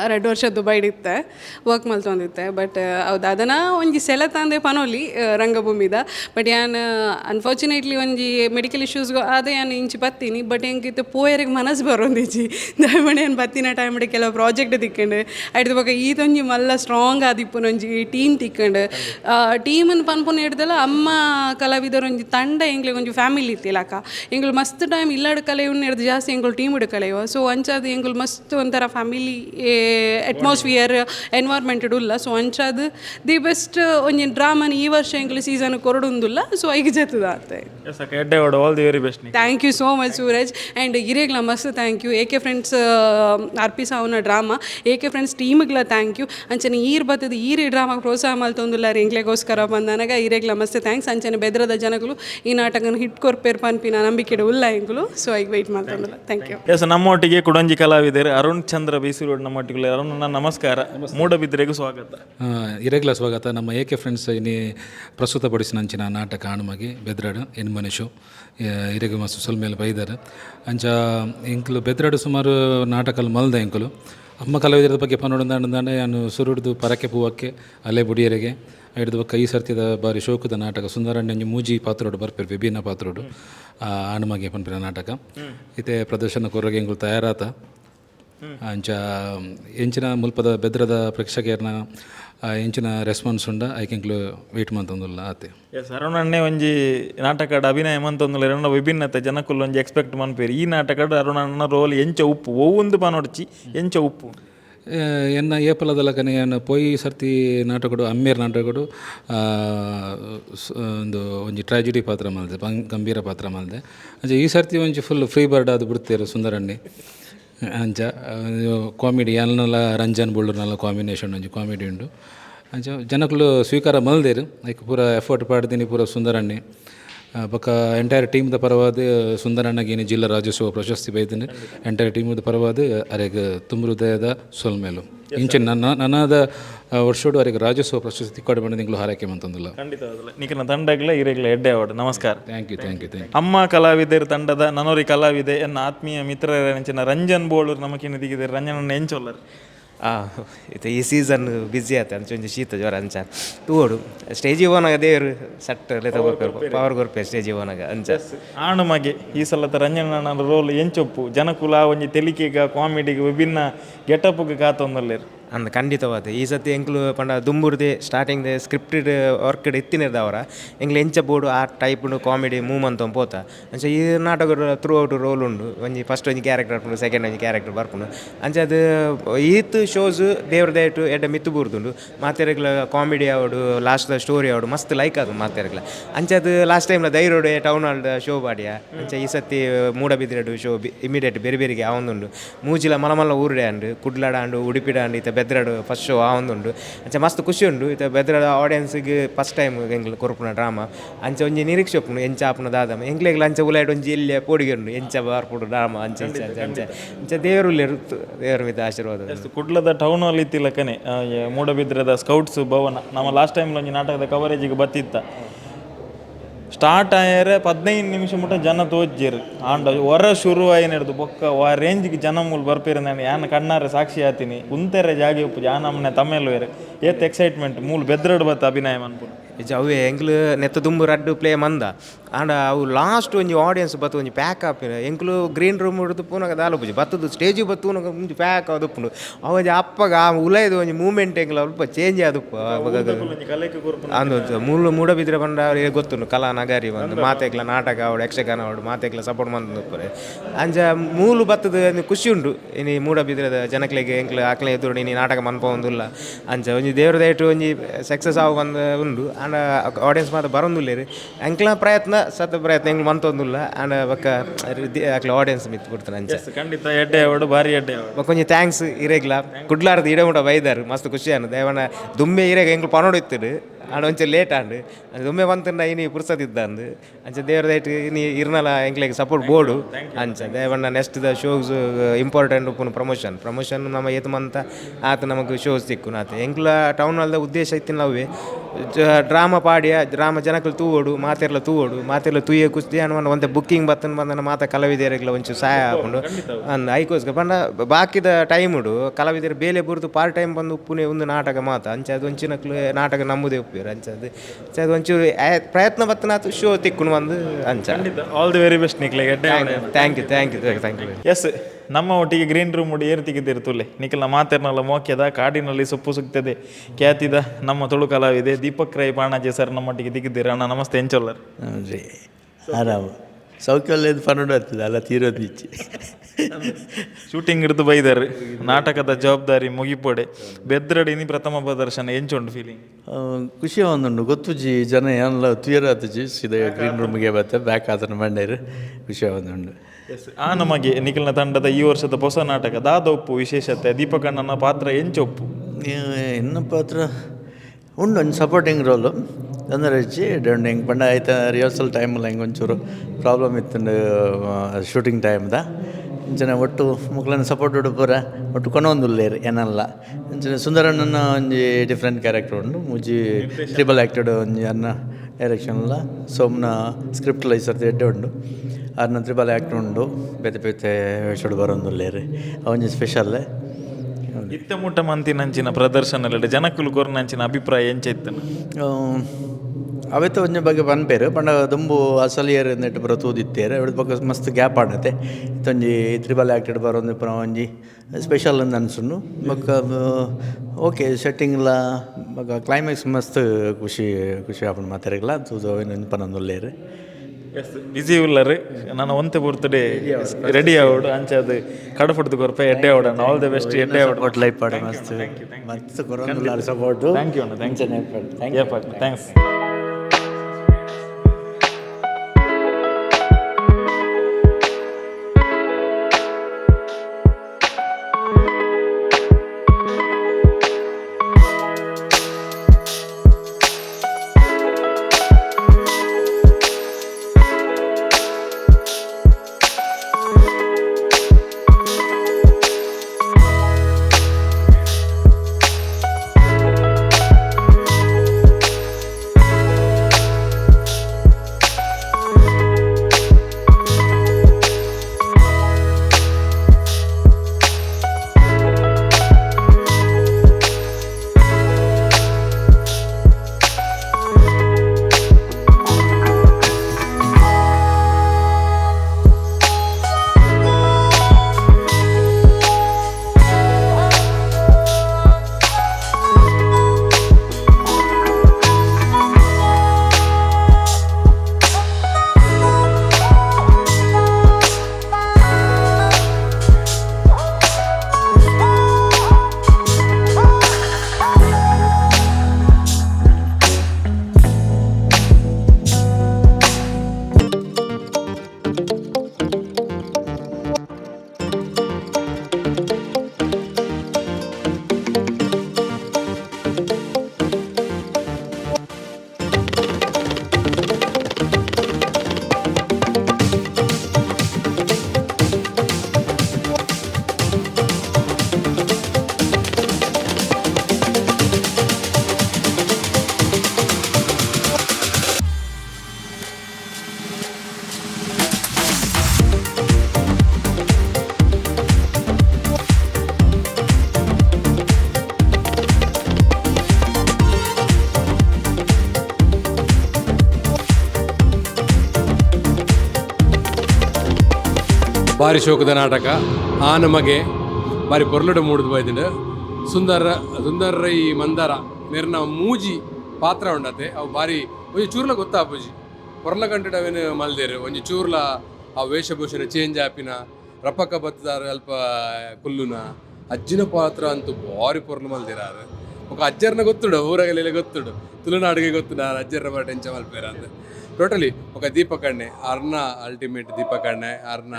ಎರಡು ವರ್ಷ ದುಬೈ ಇತ್ತೆ ವರ್ಕ್ ಮಲ್ತೊಂದಿತ್ತೆ ಬಟ್ ಹೌದು, ಅದನ್ನು ಒಂಜಿ ಸೆಲ ತಂದೆ ಪನೋಲಿ ರಂಗಭೂಮಿದ. ಬಟ್ ಯಾನ್ ಅನ್ಫಾರ್ಚುನೇಟ್ಲಿ ಒಂಜಿ ಮೆಡಿಕಲ್ ಇಶ್ಯೂಸ್ಗೂ ಅದೇ ಯಾನ್ ಇಂಚಿ ಬತ್ತೀನಿ ಬಟ್ ಹೆಂಗಿತ್ತು, ಪೋಯರಿಗೆ ಮನಸ್ಸು ಬರೋಂದಿಜ್ಜಿ ದಯಮಣಿ ಏನು ಬತ್ತಿನ ಟೈಮ್ಡೆ ಕೆಲವು ಪ್ರಾಜೆಕ್ಟ್ ತಿಕ್ಕೊಂಡು ಆಯ್ತು ಬಗ್ಗೆ ಈದೊಂಜಿ ಮಲ್ಲ ಸ್ಟ್ರಾಂಗ್ ಆದಿಪ್ಪುನೊಂಜಿ ಟೀಮ್ ತಿಕ್ಕೊಂಡು ಟೀಮನ್ನು ಪನ್ಪುನ ಹಿಡ್ದಲ್ಲ ಅಮ್ಮ ಕಲಾವಿದರೊಂಜಿ ತಂಡ ಎಂಗ್ಲಿಗೆ ಒಂಜಿ ಫ್ಯಾಮಿಲಿ ಇತ್ತಿಲ್ಲಕ್ಕ ಎಂಗ್ಳು ಮಸ್ತ್ ಟೈಮ್ ಇಲ್ಲಾಡು ಕಲೆ ಹಿಡ್ದು ಜಾಸ್ತಿ ಎಂಗ್ಳು ಟೀಮ್ ಹಿಡ್ಕಲೆಯೋ ಸೊ ಅಂಚಾದ ಎಂಗುಲ್ ಮಸ್ತ್ ಒಂಥರ ಫ್ಯಾಮಿಲಿ ಅಟ್ಮಾಸ್ಫಿಯರ್ ಎನ್ವೈರ್ಮೆಂಟ್ ಇಲ್ಲ ಸೊ ಅಂಚಾದ ದಿ ಬೆಸ್ಟ್ ಒಂಜಿ ಡ್ರಾಮನ್ ಈ ವರ್ಷ ಎಂಗುಲ್ ಸೀಸನ್ ಕೊರಡುಂದಿಲ್ಲ. ಸೊ ಐಗೆ ಜತದ ಆತೆ. Thank you so much Suraj and ಇರೇಗ್ಲ ಮಸ್ತ್ thank you A K friends ಅರ್ಪಿಸ ಅವನ ಡ್ರಾಮಾ ಏಕೆ ಫ್ರೆಂಡ್ಸ್ ಟೀಮ್ಗ್ಲ ಥ್ಯಾಂಕ್ ಯು ಅಂಚನೆ ಈರ್ ಬತ್ತದ ಈರ್ ಡ್ರಾಮಾ ಪ್ರೋತ್ಸಾಹ ಮಲ್ತೊಂದುಲ್ಲ ಎಂಗ್ಲೆಗೋಸ್ಕರ ಬಂದನಾಗ ಇರೇಗ್ಲ ಮಸ್ತ್ ಥ್ಯಾಂಕ್ಸ್ ಅಂಚನೆ ಬೆದ್ರದ ಜನಗಳು ಈ ನಾಟಕನ ಹಿಟ್ ಕೊರ್ಪೇರ್ ಪನ್ಪಿನ ನಂಬಿಕೆ ಉಲ್ಲ ಎಂಗಳು ಸೊ ಐಗೆ ವೆಯ್ಟ್ ಮಾಡ್ತಾನಲ್ಲ ಥ್ಯಾಂಕ್ ಯು ಎಸ್ ನಮ್ಮೊಟ್ಟಿಗೆ ಕುಡಂಜಿ ಕಲಾವಿದರು ಅರುಣ್ ಚಂದ್ರ ಬೀಸಿರೋಡ್ ನಮ್ಮೊಟ್ಟಿಗೆ ಅರುಣ್ ನನ್ನ ನಮಸ್ಕಾರ. ಮೂಡಬಿದ್ರೆಗೂ ಸ್ವಾಗತ. ಇರೆಗ್ಲ ಸ್ವಾಗತ. ನಮ್ಮ ಎ ಕೆ ಫ್ರೆಂಡ್ಸ್ ಇನಿ ಪ್ರಸ್ತುತಪಡಿಸಿನಂಚಿನ ನಾಟಕ ಆಣಮಗೆ ಬೆದ್ರಾಡು ಎನ್ ಮನುಷ್ಯ ಇರೆಗೆ ಸ್ವಲ್ಪ ಮೇಲೆ ಬೈದಾರೆ. ಅಂಚ ಇಂಕ್ಲು ಬೆದ್ರಾಡು ಸುಮಾರು ನಾಟಕಲ್ ಮಲ್ದ ಇಂಕುಲು. ಅಮ್ಮ ಕಲಾವಿದರ ಬಗ್ಗೆ ಪನ್ನೊಂದಂಡ ನಾನು ಸುರುಡ್ದು ಪರಕೆ ಪೂವಕ್ಕೆ, ಅಲೆ ಬುಡಿಯರಿಗೆ, ಹಿಡಿದು ಕೈ ಸರ್ತಿದ ಬಾರಿ ಶೋಕದ ನಾಟಕ ಸುಂದರಣ್ಣ ಮೂಜಿ ಪಾತ್ರೋಡು ಬರ್ಪಿರು, ವಿಭಿನ್ನ ಪಾತ್ರೋಡು ಆಣಮಗೆ ಪನ್ಪಿನ ನಾಟಕ. ಇತ್ತೆ ಪ್ರದರ್ಶನ ಕೊರಗೆ ತಯಾರಾತ. ಅಂಚ, ಎಂಚಿನ ಮುಲ್ಪದ ಬೆದ್ರದ ಪ್ರೇಕ್ಷಕರ್ನ ಆ, ಎಂಚಿನ ರೆಸ್ಪಾನ್ಸ್ ಉಂಡ ಐಕೆಂಕ್ಲು ವೇಟ್ ಮಂತೊಂದುಲ್ಲ ಆತೆ. ಎಸ್ ಅರುಣಣ್ಣೆ ಒಂಜಿ ನಾಟಕದ ಅಭಿನಯ ಮಂತೊಂದುಲ್ಲ ಎರಡ ವಿಭಿನ್ನತೆ ಜನಕ್ಕುಲ್ಲ ಒಂಜಿ ಎಕ್ಸ್ಪೆಕ್ಟ್ ಮನ್ಪೇರು. ಈ ನಾಟಕದ ಅರುಣಣ್ಣ ರೋಲ್ ಎಂಚ ಉಪ್ಪು ಒವ್ವೊಂದು ಪನೊಡ್ಚಿ ಎಂಚ ಉಪ್ಪು? ಎನ್ನ ಏಪಲದಲ್ಲ ಕನೆ ಪೊಯಿ ಸರ್ತಿ ನಾಟಕಡು ಅಮ್ಮೇರ್ ನಾಟಕಡು ಒಂದು ಒಂಜಿ ಟ್ರಾಜಿಡಿ ಪಾತ್ರ ಮಲ್ದೆ ಪಂ ಗಂಭೀರ ಪಾತ್ರ ಮಲ್ದೆ ಅಂಚೆ ಈ ಸರ್ತಿ ಒಂಜಿ ಫುಲ್ ಫ್ರೀ ಬರ್ಡ್ ಅದು ಬಿಡ್ತೇರು ಸುಂದರಣ್ಣಿ. ಅಂಚ ಕಾಮಿಡಿ ಎಲ್ನೆಲ್ಲ ರಂಜನ್ ಬುಳ್ಳರ್ನೆಲ್ಲ ಕಾಂಬಿನೇಷನ್ ಒಂಜಿ ಕಾಮಿಡಿ ಉಂಡು ಅಂಚ ಜನಕ್ಕಳು ಸ್ವೀಕಾರ ಮಲ್ದೇರು ಐಕ್ ಪೂರ ಎಫರ್ಟ್ ಪಾಡ್ದಿನಿ ಪೂರ ಸುಂದರಣ್ಣಿ. ಆ, ಬೊಕ್ಕ ಎಂಟೈರ್ ಟೀಮ್ದ ಪರವಾದ ಸುಂದರಣ್ಣಗೇನಿ ಜಿಲ್ಲಾ ರಾಜ್ಯೋತ್ಸವ ಪ್ರಶಸ್ತಿ ಬೈದಿನಿ. ಎಂಟೈರ್ ಟೀಮ್ದ ಪರವಾದ ಅರೆಗ್ ತುಂಬ ಹೃದಯದ ಸೊಲ್ಮೇಲು. ಇಂಚೆ ನನ್ನ ನನ್ನದ ವರ್ಷದವರೆಗೆ ರಾಜಸ್ವ ರಾಜ್ಯೋತ್ಸವ ಪ್ರಶಸ್ತಿ ತಿಕ್ಕಾಡಿ ಬಂದು ನಿಂಗಳು ಹಾರೈಕೆ ಮಂತಂದಿಲ್ಲ ಖಂಡಿತ ನಿಖಿನ ತಂಡಗ್ಲ ಇರೆಗ್ಲ ಎಡ್ಡೆ ಅವಾರ್ಡ್. ನಮಸ್ಕಾರ. Thank you thank you thank ಅಮ್ಮ ಕಲಾವಿದರ ತಂಡದ ನನೋರಿ ಕಲಾವಿದೆ ಎನ್ನ ಆತ್ಮೀಯ ಮಿತ್ರರ ನೆಂಚಿನ ರಂಜನ್ ಬೋಳೂರು ನಮಕಿನ ದಿಗಿದ್ದಾರೆ ರಂಜನ್ ಎಂಚೊಲ್ಲರು ಇದು ಈ ಸೀಸನ್ ಬ್ಯುಸಿ ಆಯ್ತು ಅಂಚೊಂಜಿ ಶೀತ ಜ್ವರ ಅಂಚ. ತೂಡು ಸ್ಟೇಜಿಗೆ ಹೋನಾಗ ದೇವರು ಸಟ್ ಬರ್ಪೇರು ಪವರ್ ಗೊರ್ಪೆ ಸ್ಟೇಜಿಗೆ ಹೋನಾಗ ಅಂಚ. ಆಣು ಮಗೆ ಈ ಸಲದ ರಂಜನನ ರೋಲ್ ಎಂಚೊಪ್ಪು ಜನಕುಲ ಒಂಜಿ ತೆಲಿಕೆಗ ಕಾಮಿಡಿಗೆ ವಿಭಿನ್ನ ಗೆಟಪ್ಗೆ ಕಾತೊಂದಲ್ಲೇರು. ಅಂದ ಖಂಡಿತವಾದ ಈ ಸತಿ ಎಂಕ್ಲು ಪಂಡ ದುಂಬುರ್ದೆ ಸ್ಟಾರ್ಟಿಂಗ್ ಸ್ಕ್ರಿಪ್ಟೆಡ್ ವರ್ಕ್ ಇತ್ತಿನಿರ್ದವರ ಎಂಗ್ಲು ಎಂಚ ಬೋಡು ಆ ಟೈಪ್ ಕಾಮಿಡಿ ಮೂವ್ಮೆಂಟ್ ಪೋತ. ಅಂಚ ಈ ನಾಟಕ ಥ್ರೂ ಔಟ್ ರೋಲ್ ಉಂಡು. ಒಂಜಿ ಫಸ್ಟ್ ಒಂಜಿ ಕ್ಯಾರೆಕ್ಟರ್ ಬರ್ಪುಂಡು ಸೆಕೆಂಡ್ ಒಂಜಿ ಕ್ಯಾರೆಕ್ಟರ್ ಬರ್ಪುಂಡು. ಅಂಚ ಅದು ಈತ್ ಶೋಸ್ ದೇವ್ರ ದಯಟು ಎಡ್ಡ ಮಿತ್ತು ಬೂರ್ದುಂಡು. ಮಾತೆರೆಗ್ಲ ಕಾಮಿಡಿ ಆವಡು ಲಾಸ್ಟ್ ಸ್ಟೋರಿ ಆವಡು ಮಸ್ತ್ ಲೈಕ್ ಅದು ಮಾತೆರೆಗ್ಲ. ಅಂಚ ಅದು ಲಾಸ್ಟ್ ಟೈಮ್ಲ ದೈರೋಡೆ ಟೌನ್ ಹಾಲ್ ಶೋ ಬಾಡಿಯ. ಅಂಚ ಈ ಸತಿ ಮೂಡಬಿದ್ರೆಡು ಶೋ ಇಮಿಡಿಯೇಟ್ ಬೇರೆ ಬೇರೆಗೆ ಆವೊಂದುಂಡು. ಮೂಜಿಲ ಮಲಮಲ್ಲ ಊರುಡೆ ಅಂಡು, ಕುಡ್ಲಾಡ ಅಂಡು, ಉಡುಪಿಡ ಅಂಡು ಇತ್ತ ಬೆದ್ರಾಡು ಫಸ್ಟ್ ಶೋ ಆವೊಂದುಂಡು ಅಂಚ ಮಸ್ತ್ ಖುಷಿ ಉಂಡು ಇತ್ತ ಬೆದ್ರಡ ಆಡಿಯನ್ಸ್ಗೆ ಫಸ್ಟ್ ಟೈಮ್ ಎಂಗ್ಲು ಕೊರ್ಪುನ ಡ್ರಾಮಾ ಅಂಚೆ ಒಂಜಿ ನಿರೀಕ್ಷೆ ಒಪ್ಪುನು ಎಂಚ ಆಪುನ ದಾದಮ. ಎಂಗ್ಲೆಗ್ಲ ಅಂಚೆ ಉಲಾಯ್ಡ್ ಒಂಜಿ ಇಲ್ಲೇ ಪೋಡಿಗೆ ಉಂಡು ಎಂಚ ಬಾರ್ಪುಡು ಡ್ರಾಮಾ ಅಂಚೆ ಅಂಚೆ ಅಂಚ ಅಂಚೆ. ಅಂಚ ದೇವರು ಇರುತ್ತು ದೇವರ ಮಿತ ಆಶೀರ್ವಾದ. ಕುಡ್ಲದ ಟೌನ್ ಅಲ್ಲಿ ಇತ್ತಿಲ್ಲ ಕನೆ ಮೂಡಬಿದ್ರದ ಈ ಮೂಡಬಿದ್ರೆದ ಸ್ಕೌಟ್ಸ್ ಭವನ. ನಮ್ಮ ಲಾಸ್ಟ್ ಟೈಮ್ ಒಂಜಿ ನಾಟಕದ ಕವರೇಜಿಗೆ ಬತ್ತಿತ್ತ ಸ್ಟಾರ್ಟ್ ಆಯರೆ ಹದಿನೈದು ನಿಮಿಷ ಮುಟ್ಟ ಜನ ತೋಜ್ಜಿರು. ಆಂಡ ಹೊರ ಶುರು ನಡೆದು ಬೊಕ್ಕ ಆ ರೇಂಜ್ಗೆ ಜನ ಮೂಲ ಬರ್ಪಿರ ನಾನು ಯಾನ ಕಣ್ಣಾರೆ ಸಾಕ್ಷಿ ಆತೀನಿ ಉಂತೆರೆ ಜಾಗಿ ಉಪ್ಪು ಜಾನ ಮನೆ ತಮ್ಮೆಲ್ ಬೇರೆ ಏತ್ ಎಕ್ಸೈಟ್ಮೆಂಟ್ ಮೂಲ ಬೆದ್ರಡ್ ಬತ್ತ ಅಭಿನಯ ಅನ್ಪುಡು ನಿಜ ಅವೇ ಎಂಕ್ಲು ನೆತ್ತ ದುಂಬು ರಡ್ಡು ಪ್ಲೇ ಮಂದ. ಆಂಡ ಅವು ಲಾಸ್ಟ್ ಒಂಜಿ ಆಡಿಯನ್ಸ್ ಬತ್ತು ಒಂಜಿ ಪ್ಯಾಕ್ ಆಪಿನ ಎಂಕ್ಲು ಗ್ರೀನ್ ರೂಮ್ ಹಿಡಿದು ಪೂನಗ ದಾಲು ಪೂಜಿ ಬತ್ತದು ಸ್ಟೇಜ್ ಬತ್ತು ಒಂದು ಒಂಜಿ ಪ್ಯಾಕ್ ಆದುಪ್ಪುಂಡು ಅವಂಜಿ ಅಪ್ಪಗ ಆ ಉಲೈದು ಒಂಜಿ ಮೂಮೆಂಟ್ ಎಂಕ್ಲ ಅಲ್ಪ ಚೇಂಜ್ ಆದುಪ್ಪ ಅಂದು ಮೂಲ ಮೂಡಬಿದ್ರೆ ಬಂದ ಅವ್ರಿಗೆ ಗೊತ್ತುಂಡು. ಕಲಾ ನಗಾರಿ ಒಂದು ಮಾತೆಕ್ಲ ನಾಟಕ ಅವಳು ಯಕ್ಷಗಾನ ಅವಳು ಮಾತೆಕ್ಲ ಸಪೋರ್ಟ್ ಮಂದು ಅಂಜ ಮೂಲು ಬತ್ತದ ಒಂದು ಖುಷಿ ಉಂಡು. ಇನಿ ಮೂಡಬಿದ್ರದ ಜನಕ್ಲೆಗೆ ಎಂಕ್ಲ ಆಕ್ಲೆ ಎದುರು ನಾಟಕ ಮನ್ಪ ಒಂದುಲ್ಲ ಅಂಜ ಒಂಜಿ ದಯಟು ಒಂಜಿ ಸಕ್ಸಸ್ ಆಗ ಬಂದ ಉಂಡು. ಆಂಡ ಆಡಿಯನ್ಸ್ ಮಾತ ರೀ. ಅಂಕ್ಲ ಪ್ರಯತ್ನ ಸತ ಪ್ರಯತ್ನ ಎಂಕ್ಲು ಮಂತೊಂದುಲ್ಲ ಆ್ಯಂಡ್ ಬಕ್ಕ ಅಕ್ಲ ಆಡಿಯನ್ಸ್ ಮಿತ್ ಬಿಡ್ತಾನೆ ಅಂಚ ಖಂಡಿತ ಎಡ್ಡೆ ಅವಡು ಭಾರಿ ಎಡ್ಡೆ ಕೊಂಚ ಥ್ಯಾಂಕ್ಸ್ ಇರೇಗ್ಲ. ಕುಡ್ಲಾರ್ದು ಇಡೇ ಮುಟ ಬೈದಾರು ಮಸ್ತ್ ಖುಷಿ ಅನ್ನ ದೇವನ ದುಮ್ಮೆ ಇರೇಗ ಹೆಂಗ್ ಪನೋಡು ಇತ್ತಿಡು ಒಂಚೆ ಒಂಚ ಲೇಟ್ ಆಂಡು ಅದು ದುಮ್ಮೆ ಬಂತಂಡ ಇನಿ ಪುರ್ಸದಿದ್ದ ಅಂದು ಅಂಚ ದೇವ್ರ ದಯಟ್ ಇನಿ ಇರ್ನಲ ಎಂಕ್ಲೆಗ್ ಸಪೋರ್ಟ್ ಬೋಡು. ಅಂಚ Devanna next the shows important ಉಪ್ಪುನು promotion promotion ನಮ್ಮ ಏತು ಮಂತ ಆತ ನಮಗೆ ಶೋಸ್ ತಿಕ್ಕು ಆತ ಎಂಕ್ಲ ಟೌನ್ ಅಲ್ಲದ ಉದ್ದೇಶ ಐತಿ ನಾವೇ. ಡ್ರಾಮಾ ಪಾಡಿಯ ಡ್ರಾಮ ಜನಕಲ್ ತೂವೋಡು ಮಾತೆರ್ಲ ತೂವೋಡು ಮಾತೆರ್ಲ ತೂಯೆ ಕುಸ್ತಿ ಅನ್ನ ಒಂದು ಬುಕ್ಕಿಂಗ್ ಬತ್ತನ್ ಬಂದನ ಮಾತ ಕಲಾವಿದರಿಗೆಲ್ಲ ಒಂಚೂರು ಸಹಾಯ ಹಾಕೊಂಡು ಅಂದ ಐಕೋಸ್ಕರ ಬಂದ ಬಾಕಿದ ಟೈಮ್ ಉಡು ಕಲಾವಿದರು ಬೇಲೆ ಬುರ್ದು ಪಾರ್ಟ್ ಟೈಮ್ ಬಂದು ಉಪ್ಪುನೆ ಒಂದು ನಾಟಕ ಮಾತ ಅಂಚೆ ಅದು ಒಂಚಿನಕ್ಲು ನಾಟಕ ನಮ್ಮದೇ ಉಪ್ಪಿರು ಅಂಚೆ ಅದು ಅದು ಒಂಚೂರು ಪ್ರಯತ್ನ ಬತ್ತನಾತು ಶೋ ತಿಕ್ಕುನು ಬಂದು ಅಂಚ. ಆಲ್ ದಿ ವೆರಿ ಬೆಸ್ಟ್ ನಿಕ್ಲೇ ಎಡ್ಡೆ thank you thank you thank you yes ನಮ್ಮ ಒಟ್ಟಿಗೆ ಗ್ರೀನ್ ರೂಮ್ ಉಡಿ ಏರು ತೆಗೆದಿರ್ತುಲೆ ನಿಖಿಲ ಮಾತೆರ್ನಲ್ಲ ಮೋಕ್ಯದ ಕಾಡಿನಲ್ಲಿ ಸೊಪ್ಪು ಸಿಗ್ತದೆ ಖ್ಯಾತಿದ ನಮ್ಮ ತುಳು ಕಲಾವಿದೆ ದೀಪಕ್ ರೈ ಪಾಣಾಜೆ ಸರ್ ನಮ್ಮೊಟ್ಟಿಗೆ ದಿಗಿದ್ದೀರ ಅಣ್ಣ ನಮಸ್ತೆ ಎಂಚೊಲ್ಲರ್. ಹೌದ್ರಿ. ಆರಾಮ. ಸೌಖ್ಯ ಪನ್ನೊಂದು ಆಗ್ತದೆ ಅಲ್ಲ ತೀರೋದು ಇಚ್ಚೆ ಶೂಟಿಂಗ್ ಹಿಡಿದು ಬೈದಾರೆ ನಾಟಕದ ಜವಾಬ್ದಾರಿ ಮುಗಿಪೋಡೆ. ಬೆದ್ರಡಿನಿ ಪ್ರಥಮ ಪ್ರದರ್ಶನ ಎಂಚುಂಡು ಫೀಲಿಂಗ್ ಖುಷಿ ಒಂದುಂಡು ಗೊತ್ತುಜಿ ಜನ ಎಲ್ಲ ತುಯರಾತುಜಿ ಸೀದಾ ಗ್ರೀನ್ ರೂಮ್ಗೆ ಬತ್ತೆ ಬ್ಯಾಕ್ ಆತನ ಮಂಡೇರು ಖುಷಿ ಒಂದುಂಡು ಆ ನಮಗೆ ನಿಖಿಲ್ನ ತಂಡದ ಈ ವರ್ಷದ ಹೊಸ ನಾಟಕ ದಾದೊಪ್ಪು ವಿಶೇಷತೆ, ದೀಪಕಣ್ಣನ ಪಾತ್ರ ಎಂಚೊಪ್ಪು? ಇನ್ನು ಪಾತ್ರ, ಉಂಡು ಒಂದು ಸಪೋರ್ಟಿಂಗ್ ರೋಲು ತೊಂದರೆ ಹೆಚ್ಚಿ ಡೊಂಡು ಹೆಂಗೆ ಪಂಡ ಆಯ್ತು ರಿಹರ್ಸಲ್ ಟೈಮಲ್ಲಿ ಹೆಂಗೆ ಒಂಚೂರು ಪ್ರಾಬ್ಲಮ್ ಇತ್ತು ಶೂಟಿಂಗ್ ಟೈಮ್ದ ಇಂಚನೆ ಒಟ್ಟು ಮುಗ್ಲನ ಸಪೋರ್ಟ್ ಉಡುಪುರ ಒಟ್ಟು ಒಟ್ಟು ಕೊನೊಂದುಲ್ಲೇರು, ಏನಲ್ಲ. ಇಂಚನೆ ಸುಂದರಣ್ಣನ ಒಂಜಿ ಡಿಫ್ರೆಂಟ್ ಕ್ಯಾರೆಕ್ಟರ್ ಉಂಡು, ಮುಜಿ ಟ್ರಿಬಲ್ ಆ್ಯಕ್ಟೆಡ್ ಒಂಜಿ ಅನ್ನ ಡೈರೆಕ್ಷನ್ಲ ಸೋಮ್ನ ಸ್ಕ್ರಿಪ್ಟ್ ಲೈಸರ್ದು ಎಡ್ಡೆ ಉಂಡು. ಅರ್ನ ತ್ರಿಬಲ್ ಆ್ಯಕ್ಟ್ ಉಂಡು ಬೇತೆ ಬೇತೆ ಬರೋದು ಲೇರಿ ಅವೊಂಜಿ ಸ್ಪೆಷಲ್ ಇತ್ತ ಮುಟ್ಟ ಮಂತಿನಂಚಿನ ಪ್ರದರ್ಶನ ಜನಕ್ಕುಲು ಕೊರ್ನಂಚಿನ ಅಭಿಪ್ರಾಯ ಎಂಚ ಇತ್ತನ ಅವತ್ತು ಒಂಜ ಬಗ್ಗೆ ಪನ್ಪೇರು ಪಂಡ ದುಂಬು ಅಸಲಿಯರ್ ನೆಟ್ಟು ಬರೋ ತೂದಿತ್ತೇರು ಅವಳ ಬಗ್ಗೆ ಮಸ್ತ್ ಗ್ಯಾಪ್ ಆಡತ್ತೆ. ಇತ್ತೊಂಜಿ ತ್ರಿಬಲ್ ಆ್ಯಕ್ಟೆಡ್ ಬರೋಂದು ಪುನಃ ಒಂಜಿ ಸ್ಪೆಷಲ್ ಅಂದ್ ಅನ್ಸುಂಡು ಬೊಕ್ಕ ಓಕೆ ಸೆಟ್ಟಿಂಗ್ಲ ಬೊಕ್ಕ ಕ್ಲೈಮ್ಯಾಕ್ಸ್ ಮಸ್ತ್ ಖುಷಿ ಖುಷಿ ಆಪುಂಡು ಮಾತಾರಿಗ್ಲ ತೂದು ಇನ್ನೊಂದು ಪನ್ನೊಂದುಲ್ಲೇರು ಎಸ್ ಬಿಸಿ ರೀ ನನ್ನ ಒಂತೆ ಬರ್ತಡೇ ರೆಡಿ ಆವಡು ಕಡ ಕಡಪಡ್ದು ಕೊರಪ್ಪ ಎಡ್ಡೆ ಆವಡ ಆಲ್ ದಿ ಬೆಸ್ಟ್ ಎಡ್ಡೆ ಆವಡ ಒಟ್ ಲೈಫ್ ಪಾಡ ಮಸ್ತ್. ಮಸ್ತ್ ಕೊರೊಂದುಲ್ಲಾರ ಸಪೋರ್ಟ್ ಥ್ಯಾಂಕ್ ಯು ಅಣ್ಣ ಥ್ಯಾಂಕ್ ಯು ಥ್ಯಾಂಕ್ಸ್ ಭಾರಿ ಶೋಕದ ನಾಟಕ. ಆ ನಮಗೆ ಭಾರಿ ಪೊರ್ಲಡ ಮೂಡಿದು ಬೈದಿಡು ಸುಂದರ ಸುಂದರ ಈ ಮಂದಾರ, ಮೇರಿನ ಮೂಜಿ ಪಾತ್ರ ಉಂಡತೆ. ಅವು ಭಾರಿ, ಒಂಜಿ ಚೂರ್ಲ ಗೊತ್ತಾ ಪೂಜಿ. ಪೊರ್ಲ ಕಂಟಡವೇನು ಮಲ್ದೇರು. ಒಂಜಿ ಚೂರ್ಲ ಆ ವೇಷಭೂಷಣ ಚೇಂಜ್ ಆಪಿನ ರಪ್ಪಕ್ಕ ಬತ್ತದಾರ ಅಲ್ಪ ಕುಲ್ಲುನ, ಅಜ್ಜಿನ ಪಾತ್ರ ಅಂತೂ ಬಾರಿ ಪೊರ್ಲು ಮಲ್ದಿರಾರು ಗೊತ್ತುಡು అజ్జర్న ಗೊತ್ತುಡು. ತುಳುನಾಡಿಗೆ ಗೊತ್ತು ನಾನು ಅಜ್ಜರ అజ్జర్న ಟೆನ್ಷನ್ ಮಲ್ಪೇರ ಅಂತ ಟೋಟಲಿ ఒక ದೀಪಕಣ್ಣೆ ಅರ್ನ ಅಲ್ಟಿಮೇಟ್ ದೀಪಕಣ್ಣೆ ಅರ್ನ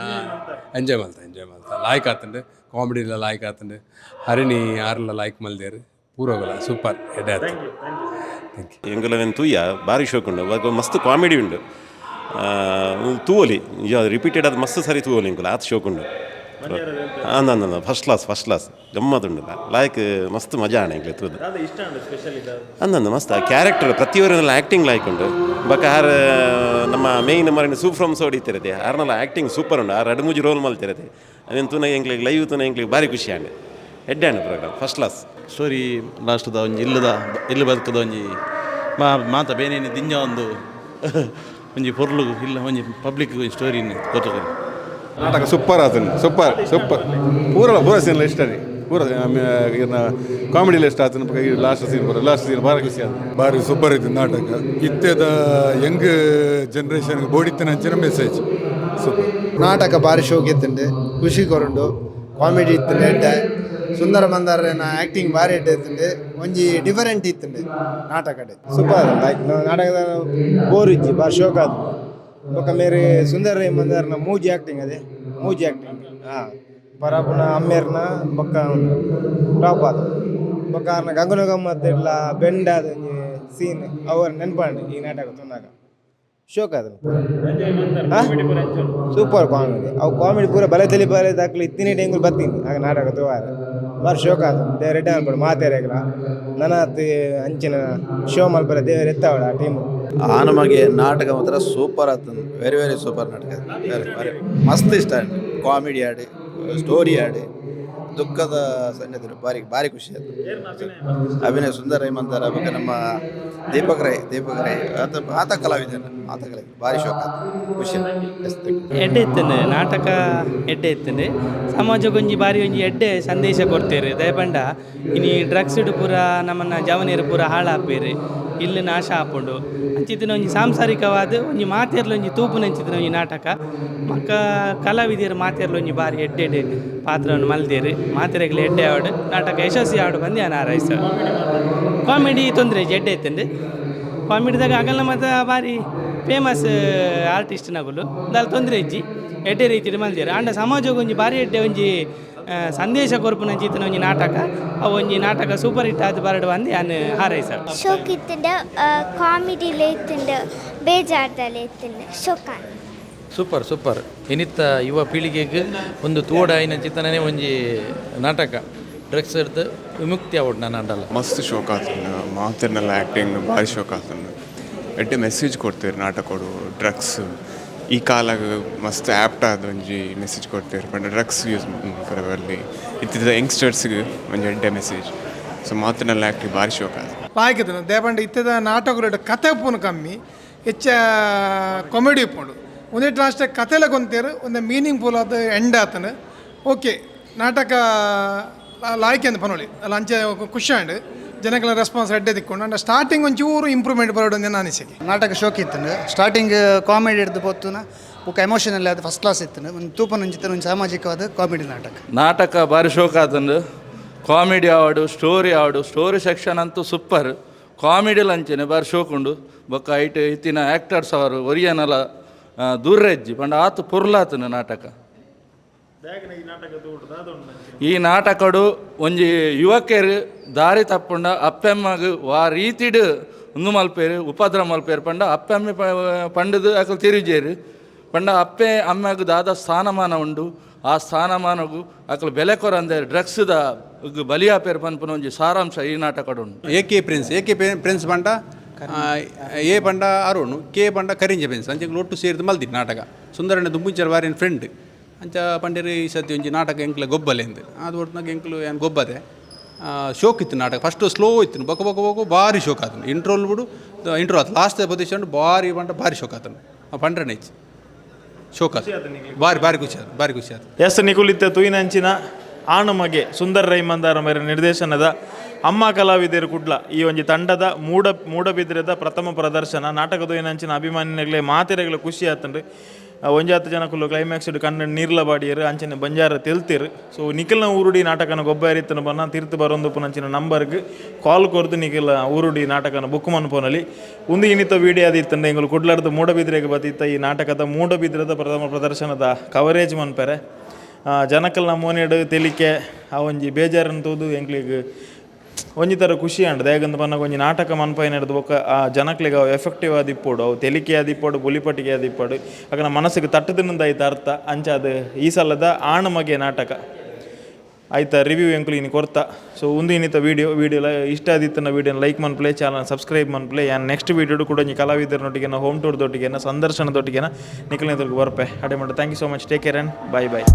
ಎಂಜಾಯ್ ಮಲ್ತ ಎಂಜಾಯ್ ಮಲ್ತ ಲಾಯ್ಕ್ ಆತುಂಡು ಕಾಮಿಡಿಲ ಲಾಯ್ಕ್ ಆತುಂಡು ಹರಿಣಿ ಆರ್ಲ ಲಾಯ್ಕ್ ಮಲ್ದೇರು ಪೂರ್ವಗಲ ಸೂಪರ್ ಎಡೆ ಆತ ಎಂಗುಲವೆನ್ ತೂಯ ಭಾರಿ ಶೋಕ್ ಉಂಡು ಅವಾಗ ಮಸ್ತ್ ಕಾಮಿಡಿ ಉಂಡು ತೂವಲಿ. ರಿಪೀಟೆಡ್ ಅದು ಮಸ್ತ್ ಸರಿ ತೂವಲಿ ಎಂಕುಲ ಆತ್ ಶೋಕ್ ಉಂಡು ಅಂದ ಫಸ್ಟ್ ಕ್ಲಾಸ್ ಫಸ್ಟ್ ಕ್ಲಾಸ್ ಗಮ್ಮತ್ತುಂಡು ಲಾಯ್ಕ್ ಮಸ್ತ್ ಮಜಾ ಆಣ ಎಂಕ್ಲೆ ತೂದು ಅಂದಂದ ಮಸ್ತ್. ಆ ಕ್ಯಾರೆಕ್ಟರ್ ಪ್ರತಿಯೊಬ್ಬರನ್ನೆಲ್ಲ ಆ್ಯಕ್ಟಿಂಗ್ ಲಾಯ್ಕ್ ಉಂಡು ಬಕ ಆರ್ ನಮ್ಮ ಮೇಯ್ನ್ ಮರಿನ ಸೋಡಿ ತೆರದೆ. ಆರ್ನಲ್ಲ ಆ್ಯಕ್ಟಿಂಗ್ ಸೂಪರ್ ಉಂಡು ಆರ್ ಮೂಜಿ ರೋಲ್ ಮಲ್ತಿರತ್ತೆ ಅದೇನು ತೂನ ಎಂಗ್ಲಿಗೆ ಲೈವ್ ತೂನ ಎಂಗ್ಲಿಗೆ ಭಾರಿ ಖುಷಿ ಆಂಡೆ ಎಡ್ಡೆ ಆಂಡೆ ಪ್ರೋಗ್ರಾಮ್ ಫಸ್ಟ್ ಕ್ಲಾಸ್ ಸ್ಟೋರಿ ಲಾಸ್ಟ್ದ ಒಂಜಿ ಇಲ್ಲದ ಇಲ್ಲಿ ಬದುಕದ ಒಂಜಿ ಮಾ ಮಾತ ಬೇನೇನೆ ದಿಂಜ ಒಂದು ಒಂಜಿ ಪೊರ್ಲು ಇಲ್ಲ ಒಂಜಿ ಪಬ್ಲಿಕ್ ಸ್ಟೋರಿ ಗೊತ್ತಾಗ ನಾಟಕ ಸೂಪರ್ ಆತನು ಸೂಪರ್ ಸೂಪರ್. ಪೂರ ಪೂರ ಸೀನ್ ಇಷ್ಟ ರೀ. ಪೂರ ಕಾಮಿಡಿ ಇಷ್ಟ ಆತನ ಲಾಸ್ಟ್ ಸೀನ್ ಬರೋ ಲಾಸ್ಟ್ ಸೀನ್ ಭಾರಿ ಖುಷಿ ಆಯ್ತು ಬಾರಿ ಸೂಪರ್ ಇತ್ತು ನಾಟಕ. ಇತ್ತೆದ ಯಂಗ್ ಜನ್ರೇಷನ್ಗೆ ಬೋಡಿತ್ತಿನ ಅಂಚಿನ ಮೆಸೇಜ್ ಸೂಪರ್ ನಾಟಕ ಭಾರಿ ಶೋಕ್ ಇತ್ತುಂಡು ಖುಷಿ ಕೊರುಂಡು. ಕಾಮಿಡಿ ಇತ್ತು ಎಡ್ಡೆ ಸುಂದರ ಮಂದಾರನ ಆಕ್ಟಿಂಗ್ ಭಾರಿ ಎಡ್ಡೆ ಇತ್ತುಂಡು ಒಂಜಿ ಡಿಫರೆಂಟ್ ಇತ್ತುಂಡು ನಾಟಕ ಸೂಪರ್ ಲೈಕ್ ನಾಟಕದ ಬೋರ್ ಇಜ್ಜಿ ಭಾರಿ ಶೋಕ್ ಆದ್ ಬೊಕ మేరే సుందర్ ಮಂದಾರನ ಮೂಜಿ ಆ್ಯಕ್ಟಿಂಗ್ ಅದೇ, ಮೂಜಿ ಆ್ಯಕ್ಟಿಂಗ್ ಹಾಂ, ಪರಾಪುನ ಅಮ್ಮೇರ್ನ ಬೊಕ್ಕ ಟಾಪ್ ಆದ ಬೊಕ್ಕ ಅವ್ರನ್ನ ಗಂಗುನ ಗಮ್ಮತ್ ಇಲ್ಲ ಬೆಂಡ್ ಆದ ಸೀನ್ ಅವ್ರ ನೆನ್ಪಂಡು ಈ ನಾಟಕ ತುನ್ನಾಗ ಶೋಕ್ ಆದ ಸೂಪರ್ ಕಾಮಿಡಿ ಅವು ಕಾಮಿಡಿ ಪೂರ ಬಲೆ ತಲಿ ಬಲೆ ದಾಖಲೆ ಇತ್ತಿನ ಟೈಂಗುಲ್ ಬರ್ತೀನಿ ಆಗ ನಾಟಕ ತೋವಾರ. ಬಾರಿ ಶೋಕ ಆದ ರಿಟರ್ನ್ ಮಾತೇ ಮಾತೇರೆಗ್ಲ ನನ್ನ ಅಂಚಿನ ಶೋ ಮಲ್ಪರ ದೇವರ ಎತ್ತಾವಳ ಆ ಟೀಮು ಆ ನಮಗೆ ನಾಟಕ ಮಾತ್ರ ಸೂಪರ್ ಆತನು ವೆರಿ ವೆರಿ ಸೂಪರ್ ನಾಟಕ. ಮಸ್ತ್ ಇಷ್ಟ ಕಾಮಿಡಿ ಆಡಿ ಸ್ಟೋರಿ ಆಡಿ. ದುಃಖದ ಸಂಗತಿ ಭಾರಿ ಭಾರಿ ಖುಷಿ ಅದು. ಅಭಿನಯ ಸುಂದರ ಹೇಮಂತರ ಬಗ್ಗೆ ನಮ್ಮ ದೀಪಕ್ ರೈ ದೀಪಕ್ ರೈ, ಆತ ಆತ ಕಲಾವಿದ ಆತ ಕಲಾವಿದ ಭಾರಿ ಶೋಕ ಖುಷಿ. ಎಡ್ಡೆ ಇತ್ತಂಡು ನಾಟಕ ಎಡ್ಡೆ ಇತ್ತೆ ಸಮಾಜ ಗುಂಜಿ ಬಾರಿ ಒಂಜಿ ಎಡ್ಡೆ ಸಂದೇಶ ಕೊಡ್ತೀರಿ ದಯಪಂಡ. ಇನಿ ಡ್ರಗ್ಸ್ ಪೂರ ನಮ್ಮನ್ನ ಜವನೀರು ಪೂರ ಹಾಳಾಪೇರು ಇಲ್ಲಿ ನಾಶ ಆಪುಂಡು. ಅಂಚಿತ್ತಿನ ಒಂಜಿ ಸಾಂಸಾರಿಕವಾದ ಒಂಜಿ ಮಾತೆರ್ಲ ಒಂಜಿ ತೂಪು ನೆಂಚಿತ್ತಿನ ಒಂಜಿ ನಾಟಕ. ಮಕ್ಕ ಕಲಾವಿದರು ಮಾತೆರ್ಲ ಒಂಜಿ ಬಾರಿ ಎಡ್ಡೆಡ್ಡೆ ಎಡ್ಡೆ ಪಾತ್ರವನ್ನು ಮಲ್ದೇರು ಮಾತೆರೆಗ್ಲ ಎಡ್ಡೆ ಆಡು ನಾಟಕ ಯಶಸ್ವಿ ಆವಡು ಬಂದೆ ಸರ್? ಕಾಮಿಡಿ ತೊಂದರೆ ಎಡ್ಡೆ ಇತ್ತಂಡು ಕಾಮಿಡಿದಾಗ ಆಗಲ್ಲ ಮತ್ತು ಬಾರಿ ಫೇಮಸ್ ಆರ್ಟಿಸ್ಟ್ ನಗುಲು. ದಾಲ್ ತೊಂದರೆ ಇಜ್ಜಿ ಎಡ್ಡೆ ರೀತಿ ಮಲ್ದಿರ ಅಂಡ ಸಮಾಜಕ್ಕೆ ಒಂಜಿ ಬಾರಿ ಎಡ್ಡೆ ಒಂಜಿ ಸಂದೇಶ ಕೊರ್ಪುನ ಜೀತನ ಒಂಜಿ ನಾಟಕ. ಅವು ಒಂಜಿ ನಾಟಕ ಸೂಪರ್ ಹಿಟ್ ಆದ ಬರಡು ಅಂದು ಯಾನು ಹಾರೈಸ ಶೋಕ್ ಇತ್ತಂಡ ಕಾಮಿಡಿ ಇತ್ತಂಡ ಬೇಜಾರ್ದಲೆ ಇತ್ತಂಡ. ಶೋಕಾನ್ ಸೂಪರ್ ಸೂಪರ್. ಎನಿತ್ತ ಯುವ ಪೀಳಿಗೆಗೆ ಒಂದು ತೋಡಾಯಿನ ಚಿತ್ತನೇ ಒಂಜಿ ನಾಟಕ. ಡ್ರಗ್ಸ್ ಹಿಡ್ದು ವಿಮುಕ್ತಿ ಆವಡ್ ನಾನು ಅಂಡಲ್ಲ ಮಸ್ತ್ ಶೋಕ್ ಆಗ್ತದೆ ಮಾತಿನಲ್ಲ ಆ್ಯಕ್ಟಿಂಗ್ ಭಾರಿ ಶೋಕ್ ಆಗ್ತದೆ ಎಡ್ಡೆ ಮೆಸೇಜ್ ಕೊಡ್ತೀರಿ ನಾಟಕಡು ಡ್ರಗ್ಸ್ ಈ ಕಾಲಾಗ ಮಸ್ತ್ ಆ್ಯಪ್ಟ್ ಆದ ಒಂಜಿ ಮೆಸೇಜ್ ಕೊಡ್ತೀರಿ ಬಟ್ ಡ್ರಗ್ಸ್ ಯೂಸ್ ಬರಬಲ್ಲಿ ಇತ್ತಿದ ಯಂಗ್ಸ್ಟರ್ಸ್ಗೆ ಒಂಜಿ ಎಡ್ಡೆ ಮೆಸೇಜ್ ಸೊ ಮಾತಿನಲ್ಲ ಆ್ಯಕ್ಟಿಂಗ್ ಭಾರಿ ಶೋಕ್ ಆತ. ಪಾಯ್ಕದನು ದೇಪಂಡ ಇತ್ತದ ನಾಟಕಗಳು ಕತೆ ಪೂನು ಕಮ್ಮಿ. ಹೆಚ್ಚ ಕಾಮಿಡಿ ಉಪ್ಪುಂಡು ಒಂದಿಟ್ಟು ಅಷ್ಟೇ ಕತೆಲ ಗೊಂತೇರು ಒಂದು ಮೀನಿಂಗ್ ಫುಲ್ ಆದ ಎಂಡ್ ಆತನು. ಓಕೆ ನಾಟಕ ಲಾಯ್ಕೆ ಅಂತ ಪನೋಳಿ ಅಲ್ಲ ಅಂಚೆ ಖುಷಿ ಆಂಡ್ ಜನಗಳ ರೆಸ್ಪಾನ್ಸ್ ಅಡ್ಡೆ ತಿಕ್ಕೊಂಡು ಅಂಡ್ ಸ್ಟಾರ್ಟಿಂಗ್ ಒಂಚೂರು ಇಂಪ್ರೂವ್ಮೆಂಟ್ ಬರೋಡು ನಾನು ಅನಿಸಿಕೆ. ನಾಟಕ ಶೋಕ್ ಇತ್ತು ಸ್ಟಾರ್ಟಿಂಗ್ ಕಾಮಿಡಿ ಹಿಡಿದು ಪೊತ್ತುನ ಬುಕ್ ಎಮೋಷನಲ್ ಅದು ಫಸ್ಟ್ ಕ್ಲಾಸ್ ಇತ್ತು ಒಂದು ತೂಪನ ಒಂಜಿತ್ತನ ಒಂದು ಸಾಮಾಜಿಕವಾದ ಕಾಮಿಡಿ ನಾಟಕ. ನಾಟಕ ಭಾರಿ ಶೋಕ್ ಆತಂದು. ಕಾಮಿಡಿ ಆವಡು ಸ್ಟೋರಿ ಆವಡು ಸ್ಟೋರಿ ಸೆಕ್ಷನ್ ಅಂತೂ ಸೂಪರ್ ಕಾಮಿಡಿ ಲಂಚನೆ ಬಾರಿ ಶೋಕ್ ಉಂಡು. ಬೊಕ್ಕ ಐಟ್ ಇತ್ತಿನ ಆ್ಯಕ್ಟರ್ಸ್ ಅವರು ಒರಿಯನಲ ದೂರ್ರೆಜ್ಜಿ ಪಂಡ ಆತು ಪುರ್ಲಾತನ ನಾಟಕ. ಈ ನಾಟಕಡು ಒಂಜಿ ಯುವಕರು ದಾರಿ ತಪ್ಪುಂಡ ಅಪ್ಪೆಮ್ಮಗ್ ವಾ ರೀತಿಡ್ ಉಂದು ಮಲ್ಪೇರು ಉಪದ್ರ ಮಲ್ಪೇರು ಪಂಡ ಅಪ್ಪೆಮ್ಮೆ ಪ- ಪಂಡದು ಅಕಲ್ ತಿರುಜೇರು. ಪಂಡ ಅಪ್ಪೆ ಅಮ್ಮಗ ದಾದ ಸ್ಥಾನಮಾನ ಉಂಡು. ಆ ಸ್ಥಾನಮಾನಗು ಅಕಲ್ ಬೆಲೆ ಡ್ರಗ್ಸ್ ಡ್ರಗ್ಸ್ದ ಬಲಿಯಾಪೇರು ಪನ್ಪುನ ಒಂಜಿ ಸಾರಾಂಶ ಈ ನಾಟಕಡು ಉಂಡು A K prince? A K K prince ಪಂಡ? ಆ, ಎ ಪಂಡ ಅರುಣ್ ಕೆ ಪಂಡ ಕರಿಂಜ ಪ್ರಿನ್ಸ್ ಅಂಚೆ ಒಟ್ಟು ಸೇರಿದು ಮಲ್ದಿ ನಾಟಕ. ಸುಂದರಣ್ಣ ದುಂಬುಂಚರ ವಾರಿನ ಫ್ರೆಂಡ್ ಅಂಚ ಪಂಡೇರಿ ಈ ಸತಿ ಒಂಜಿ ನಾಟಕ ಎಂಕ್ಲ ಗೊಬ್ಬಲೆ ಎಂದು. ಅದು ಒಟ್ಟಿನಾಗ ಎಂಕ್ಲು ಏನು ಗೊಬ್ಬದೆ. ಆ, ಶೋಕ್ ಇತ್ತು ನಾಟಕ. ಫಸ್ಟ್ ಸ್ಲೋ ಇತ್ತು. ಬಕ ಬಕ ಬೊಕ ಭಾರಿ ಶೋಕ್ ಆತನು ಇಂಟ್ರೋಲ್ ಬಿಡು ಇಂಟ್ರೋ ಆತು. ಲಾಸ್ಟ್ ಪೊಸಿಷನ್ ಭಾರಿ ಪಂಡ ಭಾರಿ ಶೋಕ್ ಆತನು ಆ ಇಚ್ಚು. ಶೋಕ ಭಾರಿ ಬಾರಿ ಖುಷಿ ಆಯ್ತು ಭಾರಿ ಖುಷಿ ಆಯ್ತು ಎಸ್ ನಿಕುಲಿತ್ತ ತುಯಿನಂಚಿನ ಆಣಮಗೆ ಸುಂದರ್ ರೈಮಂದಾರ ಮೇರೆ ನಿರ್ದೇಶನದ ಅಮ್ಮ ಕಲಾವಿದರು ಕುಡ್ಲ. ಈ ಒಂಜಿ ತಂಡದ ಮೂಡ, ಮೂಡಬಿದ್ರೆದ ಪ್ರಥಮ ಪ್ರದರ್ಶನ, ನಾಟಕದ ಏನಂಚಿನ ಅಭಿಮಾನಿಗಳೇ ಮಾತೆರೆಗ್ಲೆ ಖುಷಿ ಆತನ್ರಿ ಒಂಜಿ ಹತ್ತು ಕ್ಲೈಮ್ಯಾಕ್ಸ್ ಕಣ್ಣು ನೀರ್ಲ ಬಾಡಿಯರು ಅಂಚನೆ ಬಂಜಾರ ತೆಲ್ತಿರು ಸೊ ನಿಖಿಲ್ನ ಊರುಡಿ ನಾಟಕನ ಗೊಬ್ಬರಿತ್ತನ ಬನ್ನ ತೀರ್ಥ ಬರೊಂದು ಪುನಂಚಿನ ನಂಬರ್ಗೆ ಕಾಲ್ ಕೊರ್ದು ನಿಖಿಲ್ ಊರುಡಿ ನಾಟಕನ ಬುಕ್ ಮನ್ಪೋನಲಿ ಒಂದು ಇನ್ನಿತ ವಿಡಿಯೋ ಆದಿತ್ತಂಡೆ ಎಂಗಳು ಕುಡ್ಲಾರ್ದು ಮೂಡಬಿದ್ರೆಗೆ ಬತ್ತಿತ್ತ ಈ ನಾಟಕದ ಮೂಡಬಿದ್ರದ ಪ್ರಥಮ ಪ್ರದರ್ಶನದ ಕವರೇಜ್ ಮನ್ಪೆರೆ ಜನಕಲ್ನ ಮೋನೆಡು ತೆಲಿಕೆ, ಆ ಒಂಜಿ ಬೇಜಾರನ್ನು ತೂದು ಎಂಕ್ಲಿಗೆ ಒಂಜಿ ತರ ಖುಷಿ ಅಂಡ್ ದಯಗಂದ ಪನ್ನಗ ಒಂಜಿ ನಾಟಕ ಮನ್ಪೈನ ನಡೆದು ಬೊಕ್ಕ ಆ ಜನಕ್ಲಿಗೆ ಅವು ಎಫೆಕ್ಟಿವ್ ಆದಿಪ್ಪೋಡು ಅವು ತೆಲಿಕೆ ಆದಿಪ್ಪೋಡು ಬುಲಿಪಟಿಗೆ ಆದಿಪ್ಪೋಡು ಆಗ ಮನಸ್ಸಿಗೆ ತಟ್ಟದಿನಂದ ಆಯ್ತು ಅರ್ಥ. ಅಂಚ ಅದು ಈ ಸಲದ ಆಣಮಗೆ ನಾಟಕ. ಆಯ್ತಾ ರಿವ್ಯೂ ಎಂಕ್ಲು ಇನ್ನು ಕೊರ್ತ. ಸೊ ಒಂದು ಇನ್ನಿತ ವೀಡಿಯೋ ವೀಡಿಯೋ ಇಷ್ಟ ಆದಿತ್ತನ ವೀಡಿಯೋನ ಲೈಕ್ ಮನ್ಪ್ಲೆ ಚಾನಲ್ ಸಬ್ಸ್ಕ್ರೈಬ್ ಮನ್ಪ್ಲೆ ಯಾನ್ ನೆಕ್ಸ್ಟ್ ವೀಡಿಯೋ ಕೂಡ ಈ ಕಲಾವಿದರೊಟ್ಟಿಗೆನ ಹೋಮ್ ಟೂರ್ದೊಟ್ಟಿಗೆನ ಸಂದರ್ಶನದೊಟ್ಟಿಗೆ ನಿಖಲ್ನೇದ್ರಿಗೆ ಬರ್ಪೆ. ಅಡೆ ಮಾಡಿ thank you so much take care and bye bye